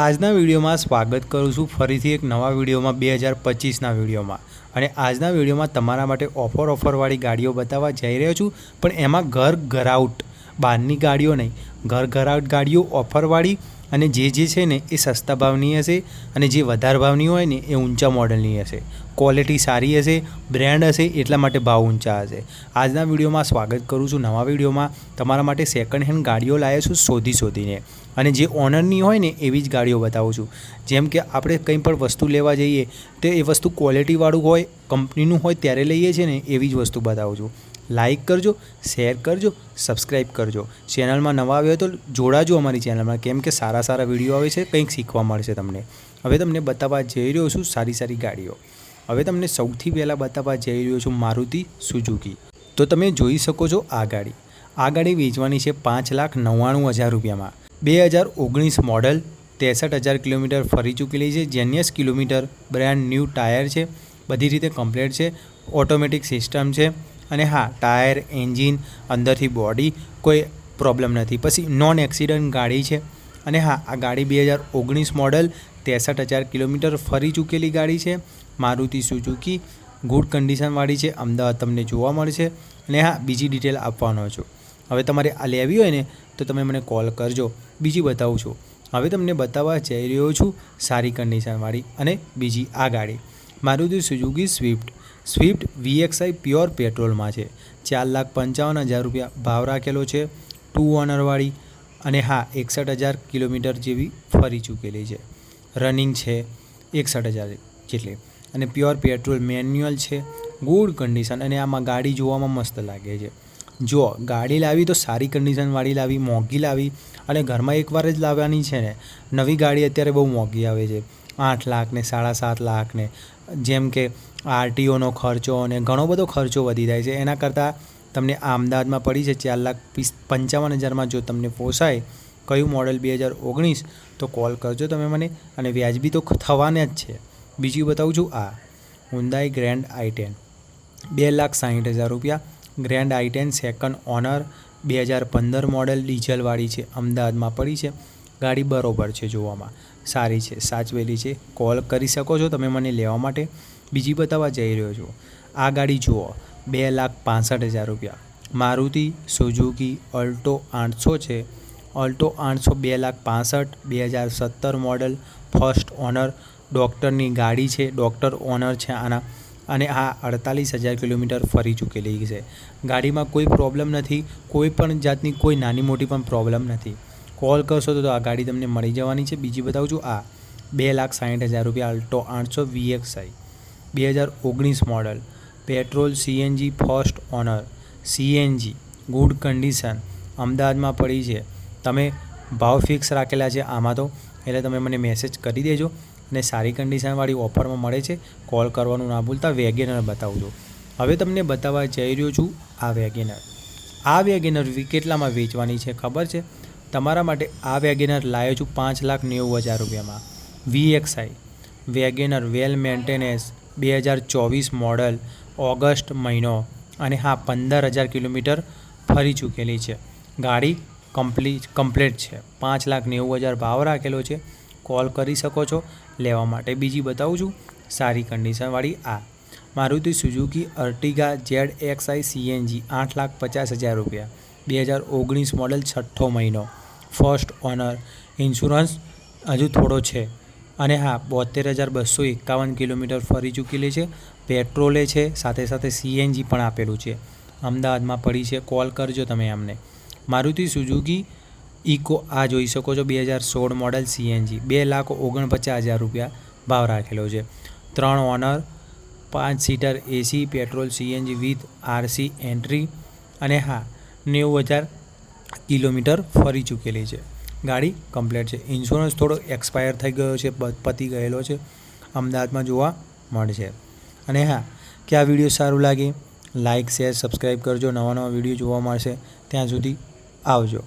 આજના વિડીયોમાં સ્વાગત કરું છું ફરીથી એક નવા વિડીયોમાં બે હજાર પચીસના વિડીયોમાં. અને આજના વિડીયોમાં તમારા માટે ઓફર ઓફરવાળી ગાડીઓ બતાવવા જઈ રહ્યો છું, પણ એમાં ઘર ઘરાઉટ બહારની ગાડીઓ નહીં, ઘર ઘરાઉટ ગાડીઓ ઓફરવાળી અને જે જે છે ને, એ સસ્તા ભાવની હશે અને જે વધારે ભાવની હોય ને, એ ઊંચા મોડલની હશે. ક્વોલિટી સારી હશે બ્રાન્ડ હશે, એટલા માટે ભાવ ઊંચા હશે. આજના વિડીયોમાં સ્વાગત કરું છું નવા વિડીયોમાં. તમારા માટે સેકન્ડ હેન્ડ ગાડીઓ લાવે છું શોધી શોધીને. અને જે ઓનરની હોય ને, એવી જ ગાડીઓ બતાવું છું. જેમ કે આપણે કંઈ પણ વસ્તુ લેવા જઈએ, તો એ વસ્તુ ક્વોલિટીવાળું હોય, કંપનીનું હોય, ત્યારે લઈએ છીએ ને, એવી જ વસ્તુ બતાવું છું. લાઇક કરજો, શેર કરજો સબસ્ક્રાઈબ કરજો. ચેનલમાં નવા આવ્યો તો જોડાજો અમારી ચેનલમાં, કેમ કે સારા સારા વીડિયો આવે છે, કંઈક શીખવા મળશે તમને. હવે તમને બતાવવા જઈ રહ્યો છું સારી સારી ગાડીઓ. હવે તમને સૌથી પહેલાં બતાવવા જઈ રહ્યો છું મારુતિ સુઝુકી. તો તમે જોઈ શકો છો આ ગાડી. આ ગાડી વેચવાની છે પાંચ લાખ નવ્વાણું હજાર રૂપિયામાં. બે હજાર ઓગણીસ મોડલ, ત્રેસઠ હજાર કિલોમીટર ફરી ચૂકેલી છે, genius kilometre, brand new tyre છે, બધી રીતે કમ્પ્લેટ છે, ઓટોમેટિક સિસ્ટમ છે અને હા, ટાયર, એન્જિન, અંદરથી બોડી કોઈ પ્રોબ્લેમ નથી. પછી નોન એક્સિડન્ટ ગાડી છે અને હા, આ ગાડી બે હજાર ઓગણીસ મોડલ ત્રેસઠ હજાર કિલોમીટર ફરી ચૂકેલી ગાડી છે. મારુતિ સુઝુકી ગુડ કન્ડિશનવાળી છે. અમદાવાદ તમને જોવા મળશે અને હા, બીજી ડિટેલ આપવાનો છું. હવે તમારે આ લેવી હોય ને, તો તમે મને કોલ કરજો. બીજી બતાવું છું. હવે તમને બતાવવા જઈ રહ્યો છું સારી કન્ડિશનવાળી અને બીજી આ ગાડી. Maruti Suzuki Swift. Swift VXI pure પેટ્રોલમાં છે. ચાર લાખ પંચાવન હજાર રૂપિયા ભાવ રાખેલો છે ટુ ઓનરવાળી અને હા, એકસઠ હજાર કિલોમીટર જેવી ફરી ચૂકેલી છે. રનિંગ છે એકસઠ હજાર જેટલી. અને પ્યોર પેટ્રોલ મેન્યુઅલ છે ગુડ કન્ડિશન અને આમાં ગાડી જોવામાં મસ્ત લાગે છે. જો ગાડી લાવી તો સારી કન્ડિશનવાળી લાવી, મોંઘી લાવી અને ઘરમાં એકવાર જ લાવવાની છે ને, નવી ગાડી અત્યારે બહુ મોંઘી આવે છે. આઠ લાખને, સાડા સાત લાખને, જેમ કે આરટીઓનો ખર્ચો અને ઘણો બધો ખર્ચો વધી જાય છે. એના કરતાં તમને અમદાવાદમાં પડી છે ચાર લાખ પીસ પંચાવન હજારમાં જો તમને પોસાય કયું મોડલ બે હજાર ઓગણીસ, તો કોલ કરજો તમે મને. અને વ્યાજબી તો થવાને જ છે. બીજું બતાવું છું આ, હુંદાઈ ગ્રેન્ડ આઈ ટેન. બે લાખ સાહીઠ હજાર રૂપિયા. Grand I ten second owner બે હજાર પંદર મોડલ ડીઝલવાળી છે, અમદાવાદમાં પડી છે. ગાડી બરોબર છે જોવામાં. સારી છે, સાચવેલી છે. કોલ કરી શકો છો તમે મને લેવા માટે? બીજી બતાવવા જઈ રહ્યો છું. આ ગાડી જુઓ, બે લાખ પાંસઠ હજાર રૂપિયા. મારુતિ સુઝુકી અલ્ટો આઠસો છે. અલ્ટો આઠસો બે લાખ પાંસઠ, બે હજાર સત્તર મોડલ, ફર્સ્ટ ઓનર, ડૉક્ટરની ગાડી છે, ડૉક્ટર ઓનર છે આના. અને આ અડતાલીસ હજાર કિલોમીટર ફરી ચૂકેલી છે. ગાડીમાં કોઈ પ્રોબ્લેમ નથી, કોઈ પણ જાતની કોઈ નાની મોટી પણ પ્રોબ્લેમ નથી. કોલ કરશો તો આ ગાડી તમને મળી જવાની છે. બીજી બતાવું છું, આ બે લાખ સાઠ હજાર રૂપિયા અલ્ટો આઠસો વીએક્સઆઈ, બે હજાર ઓગણીસ model, petrol CNG first owner, CNG, good condition, અમદાવાદમાં પડી છે. તમે ભાવ ફિક્સ રાખેલા છે આમાં તો, એટલે તમે મને મેસેજ કરી દેજો અને સારી કન્ડિશનવાળી ઓફરમાં મળે છે. કોલ કરવાનું ના ભૂલતા વેગેનર બતાવું છું હવે તમને બતાવવા જઈ રહ્યો છું આ વેગેનર આ વેગેનર કેટલામાં વેચવાની છે ખબર છે? તમારા માટે આ વેગેનર લાવ્યો છું પાંચ લાખ નેવું હજાર રૂપિયામાં. વીએક્સઆઈ, વેગેનર વેલ મેન્ટેનન્સ બે હજાર ચોવીસ મોડલ ઓગસ્ટ મહિનો અને હા, પંદર હજાર કિલોમીટર ફરી ચૂકેલી છે. ગાડી કમ્પ્લીટ કમ્પ્લીટ છે. પાંચ લાખ નેવું હજાર ભાવ રાખેલો છે. કોલ કરી શકો છો. લેવા માટે બીજી બતાવું છું. સારી કન્ડિશનવાળી આ. Maruti Suzuki Ertiga Z X I CNG આઠ લાખ પચાસ હજાર રૂપિયા. બે હજાર ઓગણીસ મોડલ છઠ્ઠો મહિનો. First honour. ઇન્સ્યોરન્સ હજુ થોડો છે. અને હા, બોતેર હજાર બસો એકાવન કિલોમીટર ફરી ચૂકેલી છે. પેટ્રોલે છે, સાથે સાથે સીએનજી પણ આપેલું છે. અમદાવાદમાં પડી છે. કોલ કરજો તમે અમને. મારુતિ સુઝુકી ઇકો, આ જોઈ શકો છો, બે હજાર સોળ મોડલ સીએનજી બે લાખ ઓગણપચાસ હજાર રૂપિયા ભાવ રાખેલો છે. ત્રણ ઓનર, પાંચ seater AC petrol CNG with RC entry અને હા, નેવું હજાર કિલોમીટર ફરી ચૂકેલી છે. ગાડી કમ્પ્લેટ છે. ઇન્સ્યોરન્સ થોડો એક્સપાયર થઈ ગયો છે પતી ગયેલો છે. અમદાવાદમાં જોવા મળશે. અને હા કે આ વીડિયો સારું લાગે લાઇક શેર સબસ્ક્રાઈબ કરજો. નવા નવા વીડિયો જોવા મળશે. ત્યાં સુધી આવજો.